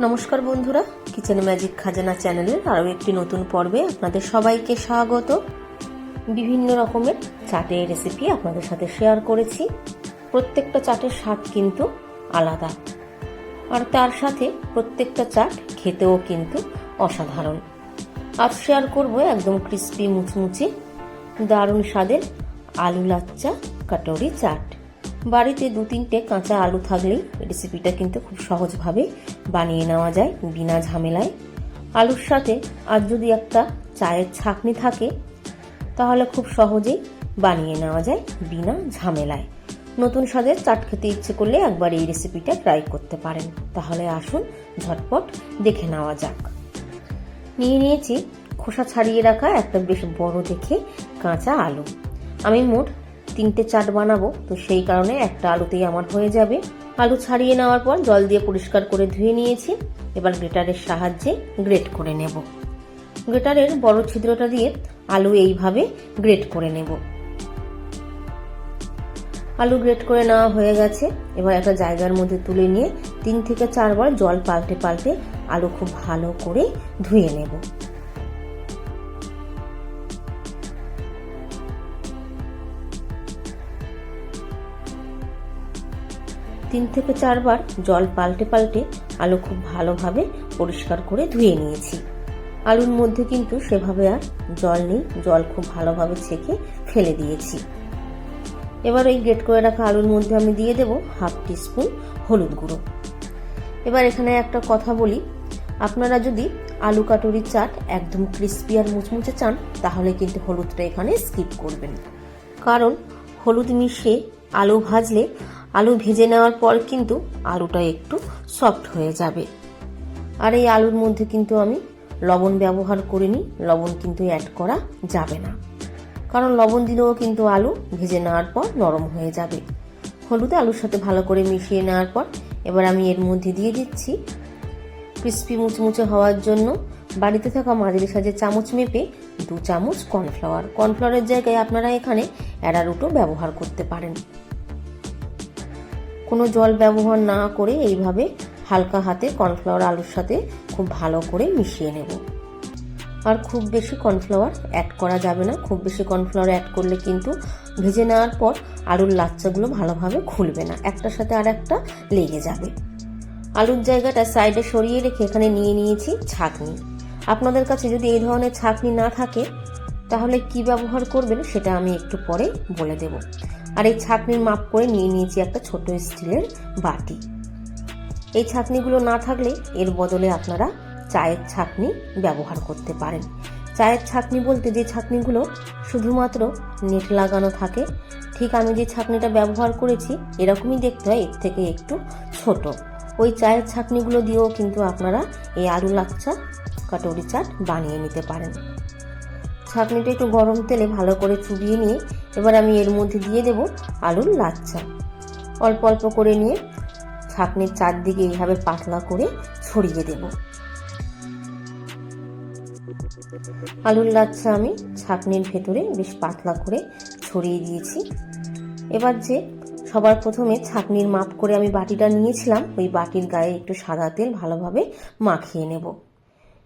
নমস্কার বন্ধুরা kitchen magic খাজানা চ্যানেলের আরও একটি নতুন পর্বে আপনাদের সবাইকে স্বাগত। বিভিন্ন রকমের চাটের রেসিপি আপনাদের সাথে শেয়ার করেছি। প্রত্যেকটা চাটের স্বাদ কিন্তু আলাদা। আর তার সাথে প্রত্যেকটা চাট খেতেও কিন্তু অসাধারণ। আজ শেয়ার করব একদম ক্রিস্পি মুচমুচে, দারুণ স্বাদের আলু লাচ্চা, কাটোরি চাট। বাড়িতে দু তিনটে কাঁচা আলু থাকলেই রেসিপিটা কিন্তু খুব সহজভাবে বানিয়ে নেওয়া যায় বিনা ঝামেলায়। আলুর সাথে আর যদি একটা চায়ের ছাকনি থাকে, তাহলে খুব সহজেই বানিয়ে নেওয়া যায় বিনা ঝামেলায়। নতুন স্বাদের চাট খেতে ইচ্ছে করলে একবার এই রেসিপিটা ট্রাই করতে পারেন। তাহলে আসুন ঝটপট দেখে নেওয়া যাক। নিয়ে নিয়েছি খোসা ছাড়িয়ে রাখা একটা বেশ বড় দেখে কাঁচা আলু। আমি মোট তিনটে চাট বানাবো, তো সেই কারণে একটা আলুতেই আমার হয়ে যাবে। আলু ছাড়িয়ে নেওয়ার পর জল দিয়ে পরিষ্কার করে ধুয়ে নিয়েছি। এবার গ্রেটারের সাহায্যে গ্রেট করে নেব। গ্রেটারের বড় ছিদ্রটা দিয়ে আলু এইভাবে গ্রেট করে নেব। আলু গ্রেট করে নেওয়া হয়ে গেছে। এবার একটা জায়গার মধ্যে তুলে নিয়ে তিন থেকে চারবার জল পাল্টে পাল্টে আলু খুব ভালো করে ধুয়ে নেব। তিন থেকে চারবার জল পাল্টে পাল্টে আলু খুব ভালোভাবে পরিষ্কার করে ধুয়ে নিয়েছি। আলুর মধ্যে কিন্তু সেভাবে আর জল নেই, জল খুব ভালোভাবে ছেঁকে ফেলে দিয়েছি। এবার ওই গ্রেট করে রাখা আলুর মধ্যে আমি দিয়ে দেব হাফ টিস্পুন হলুদ গুঁড়ো। এবার এখানে একটা কথা বলি। আপনারা যদি আলু কাটুরির চাট একদম ক্রিস্পি আর মুচমুচে চান, তাহলে কিন্তু হলুদটা এখানে স্কিপ করবেন। কারণ হলুদ মিশিয়ে আলু ভাজলে আলু ভেজে নেওয়ার পর কিন্তু আলুটা একটু সফট হয়ে যাবে। আর এই আলুর মধ্যে কিন্তু আমি লবণ ব্যবহার করিনি, লবণ কিন্তু অ্যাড করা যাবে না। কারণ লবণ দিলেও কিন্তু আলু ভেজে নেওয়ার পর নরম হয়ে যাবে। হলুদ আলুর সাথে ভালো করে মিশিয়ে নেওয়ার পর এবার আমি এর মধ্যে দিয়ে দিচ্ছি ক্রিস্পি মুচমুচে হওয়ার জন্য। বাড়িতে থাকা মাঝারি সাজে চামচ মেপে দু চামচ কর্নফ্লাওয়ার কর্নফ্লাওয়ারের জায়গায় আপনারা এখানে অ্যারারুটও ব্যবহার করতে পারেন। কোনো জল ব্যবহার না করে এইভাবে হালকা হাতে কর্নফ্লাওয়ার আলুর সাথে খুব ভালো করে মিশিয়ে নেব। আর খুব বেশি কর্নফ্লাওয়ার অ্যাড করা যাবে না। খুব বেশি কর্নফ্লাওয়ার অ্যাড করলে কিন্তু ভেজে নেওয়ার পর আলুর লাচ্চাগুলো ভালোভাবে খুলবে না। একটার সাথে আর একটা লেগে যাবে। আলুর জায়গাটা সাইডে সরিয়ে রেখে এখানে নিয়ে নিয়েছি ছাঁকনি। আপনাদের কাছে যদি এই ধরনের ছাঁকনি না থাকে, তাহলে কি ব্যবহার করবেন সেটা আমি একটু পরে বলে দেব। আর এই ছাঁকনির মাপ করে নিয়ে নিয়েছি একটা ছোট স্টিলের বাটি। এই ছাঁকনিগুলো না থাকলে এর বদলে আপনারা চায়ের ছাঁকনি ব্যবহার করতে পারেন। চায়ের ছাঁকনি বলতে যে ছাঁকনিগুলো শুধুমাত্র নেট লাগানো থাকে, ঠিক আমি যে ছাঁকনিটা ব্যবহার করেছি এরকমই দেখতে হয়, এর থেকে একটু ছোট। ওই চায়ের ছাঁকনিগুলো দিয়েও কিন্তু আপনারা এই আলু লাচ্চা কাটরি চাট বানিয়ে নিতে পারেন। ছাঁকনিটা একটু গরম তেলে ভালো করে চুবিয়ে নিয়ে এবার আমি এর মধ্যে দিয়ে দেব আলুর লাচ্ছা। অল্প অল্প করে নিয়ে ছাঁকনির চারদিকে এইভাবে পাতলা করে ছড়িয়ে দেব। আলুর লাচ্ছা আমি ছাঁকনির ভেতরে বেশ পাতলা করে ছড়িয়ে দিয়েছি। এবার যে সবার প্রথমে ছাঁকনির মাপ করে আমি বাটিটা নিয়েছিলাম, ওই বাটির গায়ে একটু সাদা তেল ভালোভাবে মাখিয়ে নেব।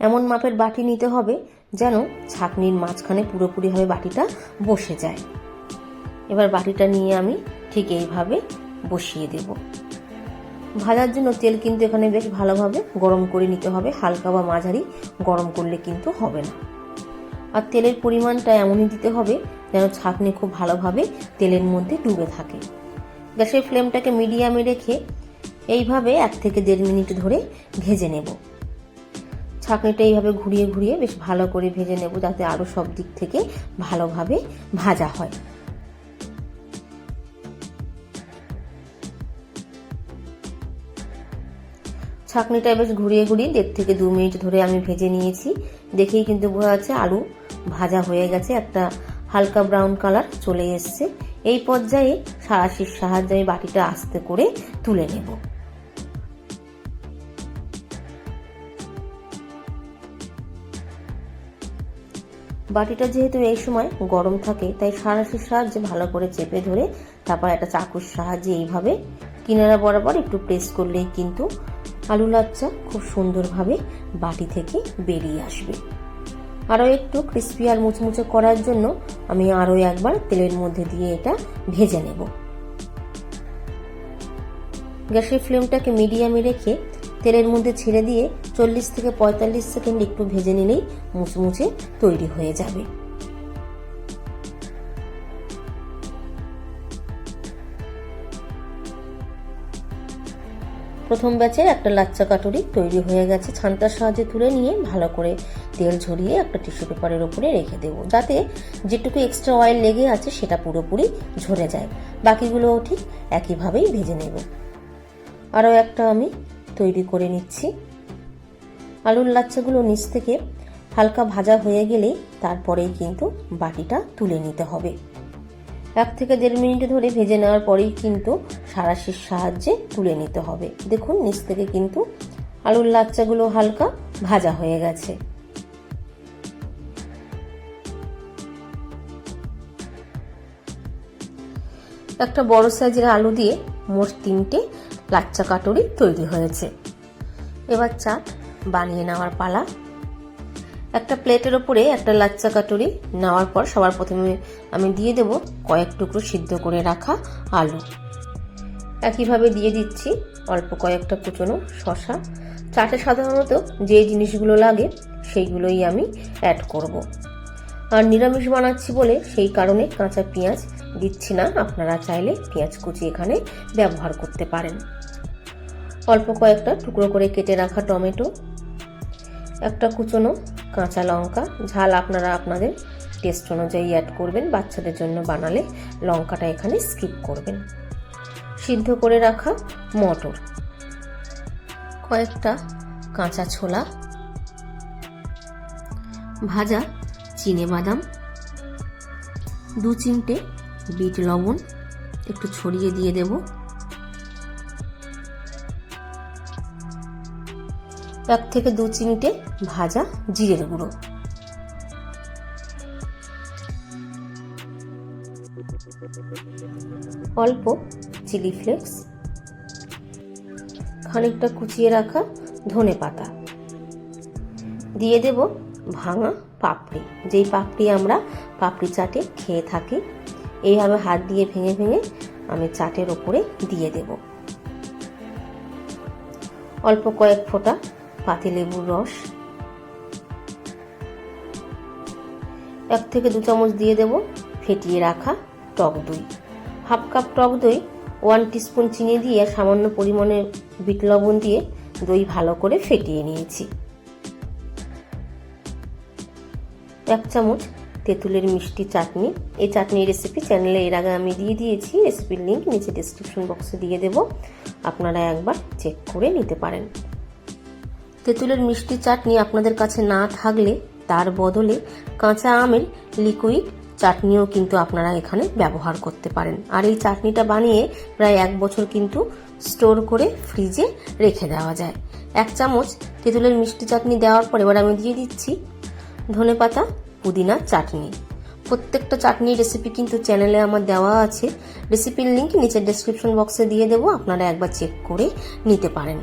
এমন মাপের বাটি নিতে হবে যেন ছাঁকনির মাঝখানে পুরোপুরিভাবে বাটিটা বসে যায়। এবার বাটিটা নিয়ে আমি ঠিক এইভাবে বসিয়ে দেব। ভাজার জন্য তেল কিন্তু এখানে বেশ ভালোভাবে গরম করে নিতে হবে, হালকা বা মাঝারি গরম করলে কিন্তু হবে না। আর তেলের পরিমাণটা এমনই দিতে হবে যেন ছাঁকনি খুব ভালোভাবে তেলের মধ্যে ডুবে থাকে। গ্যাসের ফ্লেমটাকে মিডিয়ামে রেখে এইভাবে এক থেকে দেড় মিনিট ধরে ভেজে নেব। ছাঁকনিটা এইভাবে ঘুরিয়ে ঘুরিয়ে বেশ ভালো করে ভেজে নেব যাতে আরও সব দিক থেকে ভালোভাবে ভাজা হয়। ছাঁকনিটা বেশ ঘুরিয়ে ঘুরিয়ে দেড় থেকে দু মিনিট ধরে আমি ভেজে নিয়েছি। দেখেই কিন্তু বোঝা যাচ্ছে আলু ভাজা হয়ে গেছে, একটা হালকা ব্রাউন কালার চলে এসছে। এই পর্যায়ে সারাশির সাহায্যে আমি বাটিটা আস্তে করে তুলে নেব। বাটিটা যেহেতু এই সময় গরম থাকে, তাই সারাশির সাহায্যে ভালো করে চেপে ধরে তারপর একটা চাকুর সাহায্যে এইভাবে কিনারা বরাবর একটু প্রেস করলেই কিন্তু আলু লাচ্চা খুব সুন্দরভাবে বাটি থেকে বেরিয়ে আসবে। আরও একটু ক্রিস্পি আর মুচমুচে করার জন্য আমি আরও একবার তেলের মধ্যে দিয়ে এটা ভেজে নেব। গ্যাসের ফ্লেমটাকে মিডিয়ামে রেখে তেলের মধ্যে ছেড়ে দিয়ে চল্লিশ থেকে পঁয়তাল্লিশ সেকেন্ড একটু ভেজে নিলেই মুচমুচে তৈরি হয়ে যাবে। প্রথম ব্যাচের একটা লাচ্চা কাটুরি তৈরি হয়ে গেছে। ছান্তার সাহায্যে তুলে নিয়ে ভালো করে তেল ঝরিয়ে একটা টিস্যু পেপারের উপরে রেখে দেবো। যাতে যেটুকু এক্সট্রা অয়েল লেগে আছে সেটা পুরোপুরি ঝরে যায়। বাকিগুলোও ঠিক একইভাবেই ভেজে নেব। আরও একটা আমি তৈরি করে নিচ্ছি। আলুর লাচ্চাগুলো নিচ থেকে হালকা ভাজা হয়ে গেলেই তারপরেই কিন্তু বাটিটা তুলে নিতে হবে। এক থেকে দেড় মিনিট ধরে ভেজে নেওয়ার পরেই কিন্তু সারাশির সাহায্যে তুলে নিতে হবে। দেখুন, নিচ থেকে কিন্তু আলুর লাচ্চাগুলো হালকা ভাজা হয়ে গেছে। একটা বড় সাইজের আলু দিয়ে মোট তিনটে লাচ্চা কাটুরি তৈরি হয়েছে। এবার চাট বানিয়ে নেওয়ার পালা। একটা প্লেটের ওপরে একটা লাচ্চা কাটুরি নেওয়ার পর সবার প্রথমে আমি দিয়ে দেব কয়েক টুকরো সিদ্ধ করে রাখা আলু। একইভাবে দিয়ে দিচ্ছি অল্প কয়েকটা কুচনো শশা চাটে সাধারণত যে জিনিসগুলো লাগে সেইগুলোই আমি অ্যাড করব। আর নিরামিষ বানাচ্ছি বলে সেই কারণে কাঁচা পেঁয়াজ দিচ্ছি না, আপনারা চাইলে পেঁয়াজ কুচি এখানে ব্যবহার করতে পারেন। অল্প কয়েকটা টুকরো করে কেটে রাখা টমেটো, একটা কুচনো কাঁচা লঙ্কা, ঝাল আপনারা আপনাদের টেস্ট অনুযায়ী অ্যাড করবেন, বাচ্চাদের জন্য বানালে লঙ্কাটা এখানে স্কিপ করবেন। সিদ্ধ করে রাখা মটর, কয়েকটা কাঁচা ছোলা, ভাজা চিনে বাদাম দু চিমটে বিট লবণ একটু ছড়িয়ে দিয়ে দেব। এক থেকে দু চিমটে ভাজা জিরের গুঁড়ো। অল্প চিলি ফ্লেক্স। খানিকটা কুচিয়ে রাখা ধনে পাতা। দিয়ে দেব ভাঙা পাপড়ি। যেই পাপড়ি আমরা পাপড়ি চাটে খেয়ে থাকি এইভাবে হাত দিয়ে ভেঙে ভেঙে আমি চাটের ওপরে দিয়ে দেব। অল্প কয়েক ফোঁটা পাতিলেবুর রস। এক থেকে দু চামচ দিয়ে দেব ফেটিয়ে রাখা টক দই। হাফ কাপ টক দই, ওয়ান টিস্পুন চিনি দিয়ে সামান্য পরিমাণে বিট লবণ দিয়ে দই ভালো করে ফেটিয়ে নিয়েছি। এক চামচ তেঁতুলের মিষ্টি চাটনি। এই চাটনির রেসিপি চ্যানেলে এর আগে আমি দিয়ে দিয়েছি। রেসিপির লিঙ্ক নিচে ডিসক্রিপশন বক্সে দিয়ে দেব। আপনারা একবার চেক করে নিতে পারেন। তেঁতুলের মিষ্টি চাটনি আপনাদের কাছে না থাকলে তার বদলে কাঁচা আমের লিকুইড চাটনিও কিন্তু আপনারা এখানে ব্যবহার করতে পারেন। আর এই চাটনিটা বানিয়ে প্রায় এক বছর কিন্তু স্টোর করে ফ্রিজে রেখে দেওয়া যায়। এক চামচ তেঁতুলের মিষ্টি চাটনি দেওয়ার পর এবার আমি দিয়ে দিচ্ছি ধনে পাতা পুদিনা চাটনি। প্রত্যেকটা চাটনির রেসিপি কিন্তু চ্যানেলে আমার দেওয়া আছে। রেসিপির লিঙ্ক নিচের ডেসক্রিপশন বক্সে দিয়ে দেবো, আপনারা একবার চেক করে নিতে পারেন।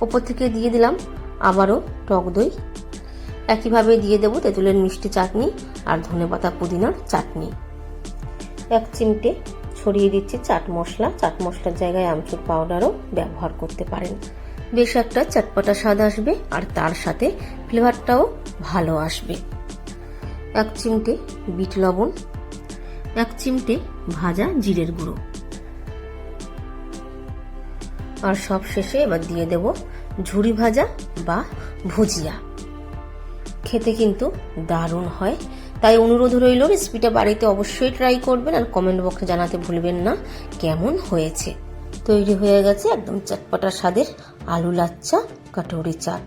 ওপর থেকে দিয়ে দিলাম আবারও টক দই। একইভাবে দিয়ে দেবো তেঁতুলের মিষ্টি চাটনি আর ধনেপাতা পুদিনার চাটনি। এক চিমটে ছড়িয়ে দিচ্ছি চাট মশলা। চাট মশলার জায়গায় আমচুর পাউডারও ব্যবহার করতে পারেন। বেশ একটা চটপটা স্বাদ আসবে আর তার সাথে ফ্লেভারটাও ভালো আসবে। এক চিমটে বিট লবণ, এক চিমটে ভাজা জিরের গুঁড়ো। আর সব শেষে এবার দিয়ে দেব ঝুরি ভাজা বা ভুজিয়া। খেতে কিন্তু দারুণ হয়। তাই অনুরোধ রইল রেসিপিটা বাড়িতে অবশ্যই ট্রাই করবেন আর কমেন্ট বক্সে জানাতে ভুলবেন না কেমন হয়েছে। তৈরি হয়ে গেছে একদম চটপটা স্বাদের আলু লাচ্চা, কাটুরি চাট।